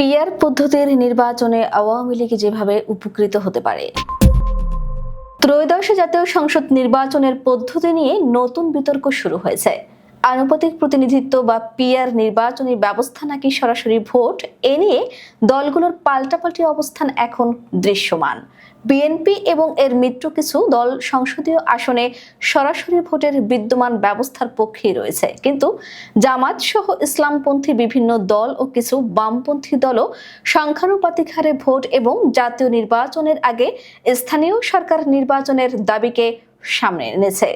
Peer পদ্ধতির নির্বাচনে আওয়ামী লীগ যেভাবে উপকৃত হতে পারে। ত্রয়োদশ জাতীয় সংসদ নির্বাচনের পদ্ধতি নিয়ে নতুন বিতর্ক শুরু হয়েছে। আনুপাতিক প্রতিনিধিত্ব বা পিয়ার নির্বাচনী ব্যবস্থা নাকি সরাসরি ভোট, এ নিয়ে দলগুলোর পাল্টাপাল্টি অবস্থান এখন দৃশ্যমান। বিএনপি এবং এর মিত্র কিছু দল সংসদীয় আসনে সরাসরি ভোটের বিদ্যমান ব্যবস্থার পক্ষেই রয়েছে। কিন্তু জামাত সহ ইসলামপন্থী বিভিন্ন দল ও কিছু বামপন্থী দলও সংখ্যানুপাতিক হারে ভোট এবং জাতীয় নির্বাচনের আগে স্থানীয় সরকার নির্বাচনের দাবিকে সামনে এনেছে।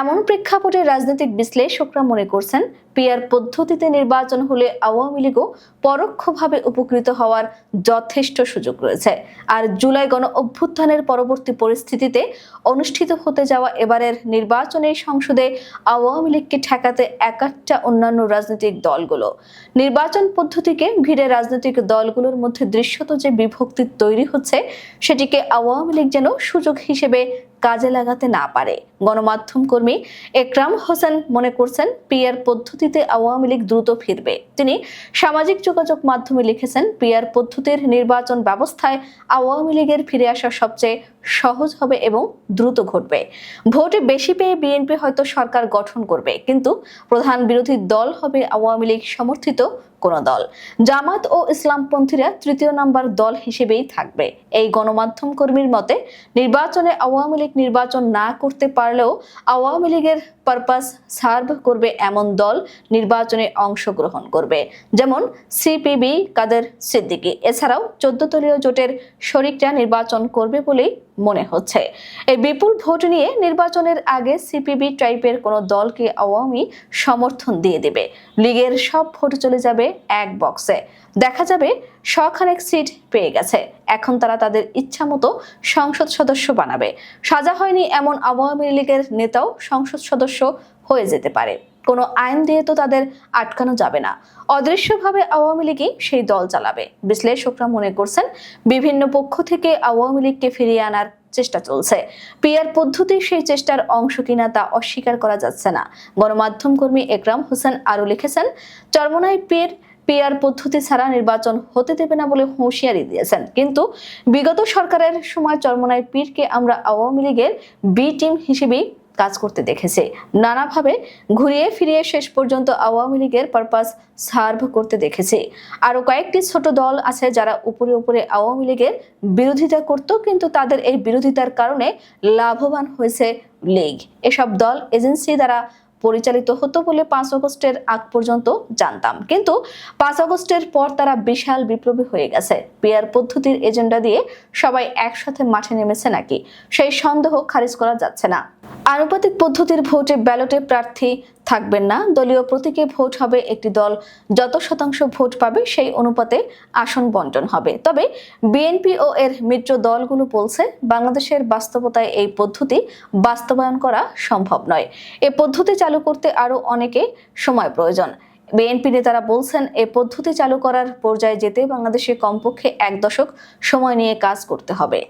এমন প্রেক্ষাপটে রাজনৈতিক বিশ্লেষকরা মনে করছেন পিয়ার পদ্ধতিতে নির্বাচন হলে আওয়ামী লীগও পরোক্ষভাবে উপকৃত হওয়ার যথেষ্ট সুযোগ রয়েছে। আর জুলাই গণ অভ্যুত্থানের পরবর্তী পরিস্থিতিতে অনুষ্ঠিত হতে যাওয়া এবারের নির্বাচনে সংসদে আওয়ামী লীগকে ঠেকাতে একাট্টা অন্যান্য রাজনৈতিক দলগুলো। নির্বাচন পদ্ধতিকে ঘিরে রাজনৈতিক দলগুলোর মধ্যে দৃশ্যত যে বিভক্তি তৈরি হচ্ছে, সেটিকে আওয়ামী লীগ যেন সুযোগ হিসেবে কাজে লাগাতে না পারে। গণমাধ্যম কর্মী একরাম হোসেন মনে করছেন পিয়ার পদ্ধতিতে আওয়ামী লীগ দ্রুত ফিরবে। তিনি সামাজিক যোগাযোগ মাধ্যমে লিখেছেন পিয়ার পদ্ধতির নির্বাচন ব্যবস্থায় আওয়ামী লীগের ফিরে আসা সবচেয়ে সহজ হবে এবং দ্রুত ঘটবে। ভোটে বেশি পেয়ে বিএনপি হয়তো সরকার গঠন করবে, কিন্তু প্রধান বিরোধী দল হবে আওয়ামী লীগ সমর্থিত কোন দল। জামাত ও ইসলামপন্থীরা তৃতীয় নাম্বার দল হিসেবেই থাকবে। এই গণমাধ্যম কর্মীর মতে, নির্বাচনে আওয়ামী লীগ নির্বাচন না করতে পারলেও আওয়ামী লীগের পারপাস সার্ভ করবে এমন দল নির্বাচনে অংশগ্রহণ করবে, যেমন সিপিবি কাদের সিদ্দিকী। এছাড়াও চোদ্দ দলীয় জোটের শরিকরা নির্বাচন করবে বলেই মনে হচ্ছে। এই বিপুল ভোট নিয়ে নির্বাচনের আগে সিপিবি টাইপের কোনো দলকে আওয়ামী সমর্থন দিয়ে দেবে। লীগের সব ভোট চলে যাবে এক বক্সে। দেখা যাবে শখানেক সিট পেয়ে গেছে। এখন তারা তাদের ইচ্ছা মতো সংসদ সদস্য বানাবে। সাজা হয়নি এমন আওয়ামী লীগের নেতাও সংসদ সদস্য হয়ে যেতে পারে। কোনো আইন দিয়ে তো তাদের আটকানো যাবে না। অদৃশ্যভাবে আওয়ামী লীগই সেই দল চালাবে। বিশ্লেষকরা মনে করছেন, বিভিন্ন পক্ষ থেকে আওয়ামী লীগকে ফিরিয়ে আনার চেষ্টা চলছে। পিয়ার পদ্ধতি সেই চেষ্টার অংশ কিনা তা অস্বীকার করা যাচ্ছে না। গণমাধ্যম কর্মী একরাম হোসেন আরও লিখেছেন, চরমনাই পীর পিয়ার পদ্ধতি ছাড়া নির্বাচন হতে দেবে না বলে হুঁশিয়ারি দিয়েছেন। কিন্তু বিগত সরকারের সময় চরমনাই পীরকে আমরা আওয়ামী লীগের বি টিম হিসেবেই কাজ করতে দেখেছে। নানাভাবে ঘুরিয়ে ফিরিয়ে শেষ পর্যন্ত আওয়ামী লীগের পারপাস সার্ভ করতে দেখেছে। আরও কয়েকটি ছোট দল আছে যারা উপরে উপরে আওয়ামী লীগের বিরোধিতা করত, কিন্তু তাদের এই বিরোধিতার কারণে লাভবান হয়েছে লীগ। এসব দল এজেন্সি দ্বারা পরিচালিত হতো বলে পাঁচ আগস্টের আগ পর্যন্ত জানতাম। কিন্তু পাঁচ আগস্টের পর তারা বিশাল বিপ্লবী হয়ে গেছে। পিয়ার পদ্ধতির এজেন্ডা দিয়ে সবাই একসাথে মাঠে নেমেছে নাকি? সেই সন্দেহ খারিজ করা যাচ্ছে না। আনুপাতিক পদ্ধতির ভোটে ব্যালটে প্রার্থী থাকবেন না। দলীয় প্রতীকে ভোট হবে একটি দল। যত শতাংশ ভোট পাবে সেই অনুপাতে আসন বন্টন হবে। তবে বিএনপি ও এর মিত্র দলগুলো বলছে, বাংলাদেশের বাস্তবতায় এই পদ্ধতি বাস্তবায়ন করা সম্ভব নয়। এ পদ্ধতি চালু করতে আরও অনেকে সময় প্রয়োজন। বিএনপি নেতারা বলছেন, এ পদ্ধতি চালু করার পর্যায়ে যেতে বাংলাদেশে কমপক্ষে এক দশক সময় নিয়ে কাজ করতে হবে।